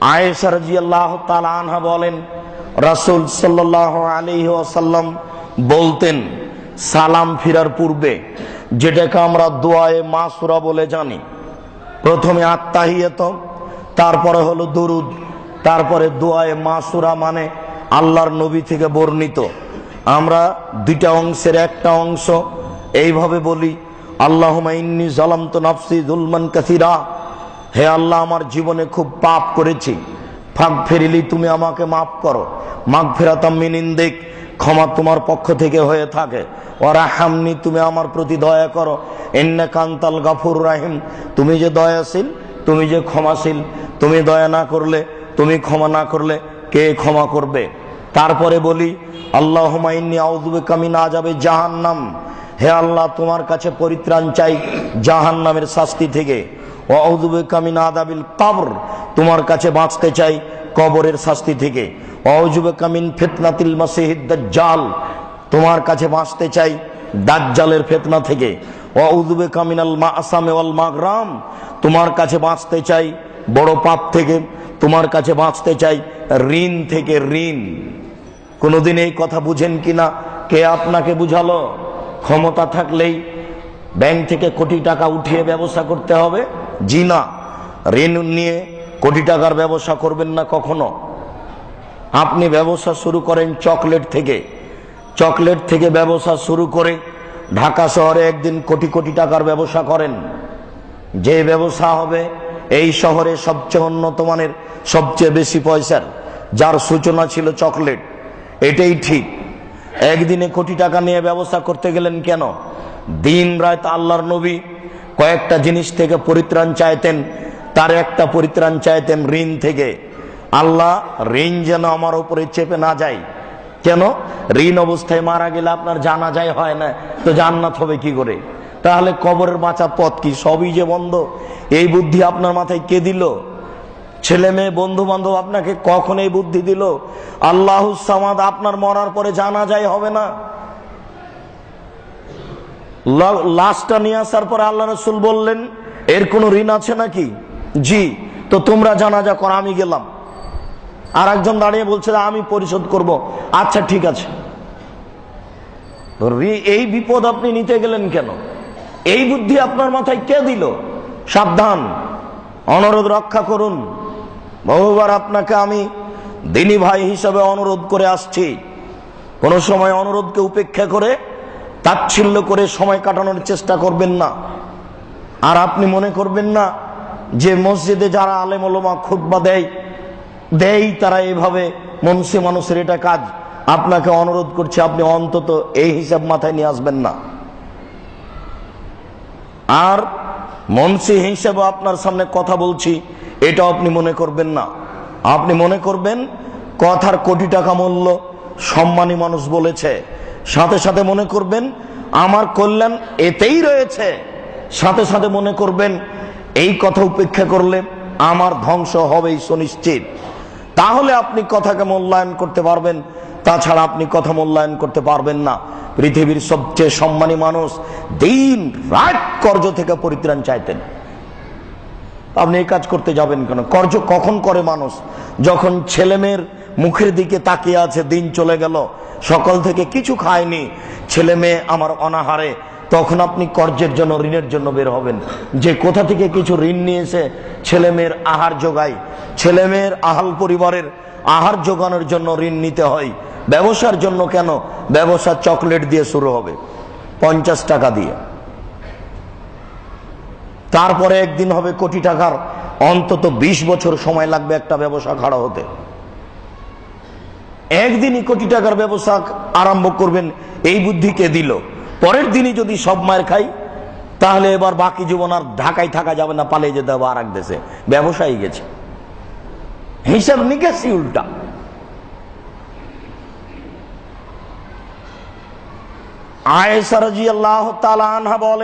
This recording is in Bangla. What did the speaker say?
আয়েশা তাআলা আনহা বলেন, রাসূল সাল্লাল্লাহু আলাইহি ওয়াসাল্লাম বলতেন, সালাম ফিরার পূর্বে যেটাকে আমরা দোয়ায়ে মাসুরা বলে জানি। প্রথমে আত্মাহিয়ত, তারপরে হলো দরুদ, তারপরে দোয়ায়ে মাসুরা মানে আল্লাহর নবী থেকে বর্ণিত। আমরা দুইটা অংশের একটা অংশ এইভাবে বলি, আল্লাহুম্মা ইন্নী জালামতু নাফসি যুলমান কাসীরা। হে আল্লাহ, আমার জীবনে খুব পাপ করেছি। ফাঁক ফেরিলি তুমি আমাকে মাফ করো। মাঘ ফেরাতাম মিনিন্দিক ক্ষমা তোমার পক্ষ থেকে হয়ে থাকে। ওরা হামনি তুমি আমার প্রতি দয়া করো। এন্নে কান্তাল গাফুর রাহিম, তুমি যে দয়াশীল, তুমি যে ক্ষমাশীল। তুমি দয়া না করলে, তুমি ক্ষমা না করলে কে ক্ষমা করবে? তারপরে বলি আল্লাহ হুমাইন্নি আউজুবে কামি না যাবে জাহান্নাম। হে আল্লাহ, তোমার কাছে পরিত্রাণ চাই জাহান্নামের শাস্তি থেকে। না তোমার কাছে বাঁচতে চাই কবরের শাস্তি থেকে। অজুবে কামিন ফেতনাতিল মাসিহিদ দাজ্জাল, তোমার কাছে বাঁচতে চাই দাজ্জালের ফেতনা থেকে। অউজুবে কামিনাল মা আসামে ওয়াল মাগরাম, তোমার কাছে বাঁচতে চাই বড় পাপ থেকে, তোমার কাছে বাঁচতে চাই ঋণ থেকে ঋণ। কোনোদিন এই কথা বুঝেন কিনা কে আপনাকে বুঝালো? ক্ষমতা থাকলেই ব্যাংক থেকে কোটি টাকা উঠিয়ে ব্যবসা করতে হবে। জি না, ঋণ নিয়ে কোটি টাকার ব্যবসা করবেন না কখনো। আপনি ব্যবসা শুরু করেন চকলেট থেকে। চকলেট থেকে ব্যবসা শুরু করে ঢাকা শহরে একদিন কোটি কোটি টাকার ব্যবসা করেন। যে ব্যবসা হবে এই শহরে সবচেয়ে উন্নত মানের, সবচেয়ে বেশি পয়সার, যার সূচনা ছিল চকলেট। এটাই ঠিক। একদিনে কোটি টাকা নিয়ে ব্যবসা করতে গেলেন কেন? দিন রাত আল্লাহর নবী কয়েকটা জিনিস থেকে পরিত্রাণ চাইতেন, তার একটা পরিত্রাণ চাইতেন ঋণ থেকে। আল্লাহ ঋণ যেন আমার উপরে চেপে না যায়। কেন? ঋণ অবস্থায় মারা গেলে আপনার জানা যায় হয় না, তো জান্নাত হবে কি করে? তাহলে কবরের বাঁচা পথ কি? সবই যে বন্ধ। এই বুদ্ধি আপনার মাথায় কে দিল? ছেলে মেয়ে বন্ধু বান্ধব আপনাকে কখন এই বুদ্ধি দিল? আল্লাহ সামাদ আপনার মরার পরে জানা যায় হবে না। লাশটা নিয়ে আসার পরে আল্লাহ রসুল বললেন, এর কোনো ঋণ আছে নাকি? জি, তো তোমরা জানাজা কর, আমি গেলাম। আর একজন দাঁড়িয়ে বলছে, আমি পরিশোধ করব। আচ্ছা ঠিক আছে। এই বিপদ আপনি নিতে গেলেন কেন? এই বুদ্ধি আপনার মাথায় কে দিল? সাবধান, অনুরোধ রক্ষা করুন। বহুবার আপনাকে আমি দিনী ভাই হিসাবে অনুরোধ করে আসছি। কোনো সময় অনুরোধকে উপেক্ষা করে তাচ্ছিল্য করে সময় কাটানোর চেষ্টা করবেন না। আর আপনি মনে করবেন না যে মসজিদে যারা আলেম ওলমা খুতবা দেয় দেয় তারা এভাবে মনসি মানুষের এটা কাজ। আপনাকে অনুরোধ করছে, আপনি অন্তত এই হিসাব মাথায় নিয়ে আসবেন না। আর মনসি হিসেবে আপনার সামনে কথা বলছি এটা আপনি মনে করবেন না। আপনি মনে করবেন, কথার কোটি টাকা মূল্য সম্মানী মানুষ বলেছে। সাথে সাথে মনে করবেন, আমার কল্যাণ এতেই রয়েছে। সাথে সাথে মনে করবেন, এই কথা উপেক্ষা করলে আমার ধ্বংস হবেই সুনিশ্চিত। তাহলে আপনি কথাকে মূল্যায়ন করতে পারবেন, তাছাড়া আপনি কথা মূল্যায়ন করতে পারবেন না। পৃথিবীর সবচেয়ে সম্মানী মানুষ দিন, রাত কর্জ থেকে পরিত্রাণ চাইতেন। আপনি এই কাজ করতে যাবেন কেন? কর্জ কখন করে মানুষ? যখন ছেলেমেয়ের মুখের দিকে তাকিয়ে আছে, দিন চলে গেল সকাল থেকে কিছু খায়নি। ছেলে মেয়ে আমার অনাহারে। তখন আপনি কর্জের জন্য, ঋণের জন্য বের হবেন। যে কোথা থেকে কিছু ঋণ নিয়েছে, ছেলে মেয়ের আহার যোগায়। ছেলে মেয়ের আহাল পরিবারের আহার যোগানোর জন্য ঋণ নিতে হয়। ব্যবসার জন্য কেন? ব্যবসা চকলেট দিয়ে শুরু হবে। পঞ্চাশ টাকা দিয়ে। তারপরে একদিন হবে কোটি টাকার। অন্তত ২০ বছর সময় লাগবে একটা ব্যবসা খাড়া হতে। একদিনই কোটি টাকার ব্যবসা আরম্ভ করবেন, এই বুদ্ধি কে দিল? পরের দিনই যদি সব মায়ের খাই, তাহলে এবার বাকি জীবন আর ঢাকায় থাকা যাবে না, পালিয়ে যেতে হবে আর এক দেশে। ব্যবসায়ী গেছে। হিসাব নিকাশি উল্টা। আয়েশা রাজি আল্লাহ তালা আনহা বলে